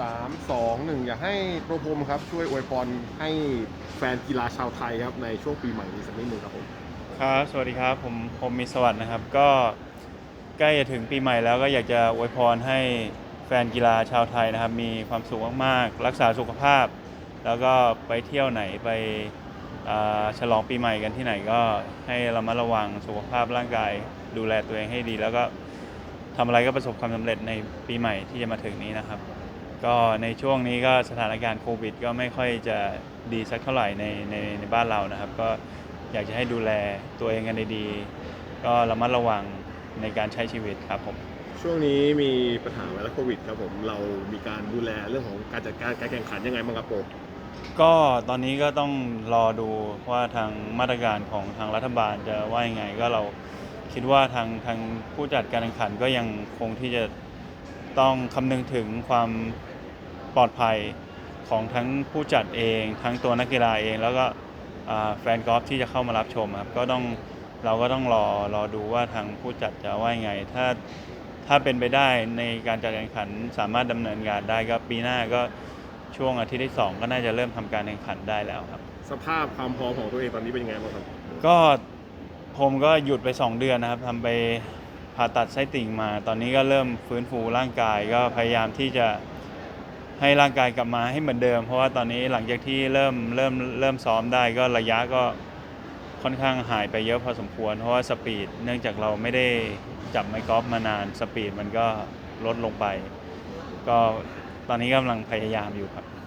สามสองหนึ่งอยากให้โปรพรมครับช่วยอวยพรให้แฟนกีฬาชาวไทยครับในช่วงปีใหม่นี้สักนิดหนึ่งครับผมครับสวัสดีครับผมผมมีสวัสดิ์นะครับ ก็ใกล้จะถึงปีใหม่แล้วก็อยากจะอวยพรให้แฟนกีฬาชาวไทยนะครับ มีความสุขมากๆรักษาสุขภาพ แล้วก็ไปเที่ยวไหนไปฉลองปีใหม่กันที่ไหนก็ให้เระมัดระวังสุขภาพร่างกาย ดูแลตัวเองให้ดี แล้วก็ทำอะไรก็ประสบความสำเร็จในปีใหม่ที่จะมาถึงนี้นะครับ ก็ในช่วงนี้ก็สถานการณ์โควิด ก็ไม่ค่อยจะดีสักเท่าไหร่ในในในบ้านเรานะครับ ก็อยากจะให้ดูแลตัวเองกันดีๆก็ระมัดระวังในการใช้ชีวิตครับผม ช่วงนี้มีปัญหาไวรัสโควิดครับผมเรามีการดูแลเรื่องของการจัดการการแข่งขันยังไงบ้างครับโปรก็ตอนนี้ก็ต้องรอดูว่าทางมาตรการของทางรัฐบาลจะว่ายังไง ก็เราคิดว่าทางทางผู้จัดการแข่งขันก็ยังคงที่จะต้องคำนึงถึงความ ปลอดภัยของทั้งผู้จัดเอง ทั้งตัวนักกีฬาเอง แล้วก็อ่าแฟนกอล์ฟที่จะเข้ามารับชมครับก็ต้องเราก็ต้องรอรอดูว่าทางผู้จัดจะว่ายังไง ถ้าถ้าเป็นไปได้ในการจัดการแข่งขันสามารถดำเนินการได้ก็ปีหน้าก็ช่วงอาทิตย์ที่ 2 ก็น่าจะเริ่มทำการแข่งขันได้แล้วครับ สภาพความพร้อมของตัวเองตอนนี้เป็นยังไงบ้างครับ ก็ผมก็หยุดไป 2 เดือนนะครับทำไปผ่าตัดไส้ติ่งมา ตอนนี้ก็เริ่มฟื้นฟูร่างกายก็พยายามที่จะ ให้ร่างกายกลับมาให้เหมือนเดิม เพราะว่าตอนนี้หลังจากที่เริ่มเริ่มเริ่มซ้อมได้ก็ระยะก็ค่อนข้างหายไปเยอะพอสมควร เพราะว่าสปีดเนื่องจากเราไม่ได้จับไมค์กอล์ฟมานานสปีดมันก็ลดลงไป ก็ตอนนี้กำลังพยายามอยู่ครับ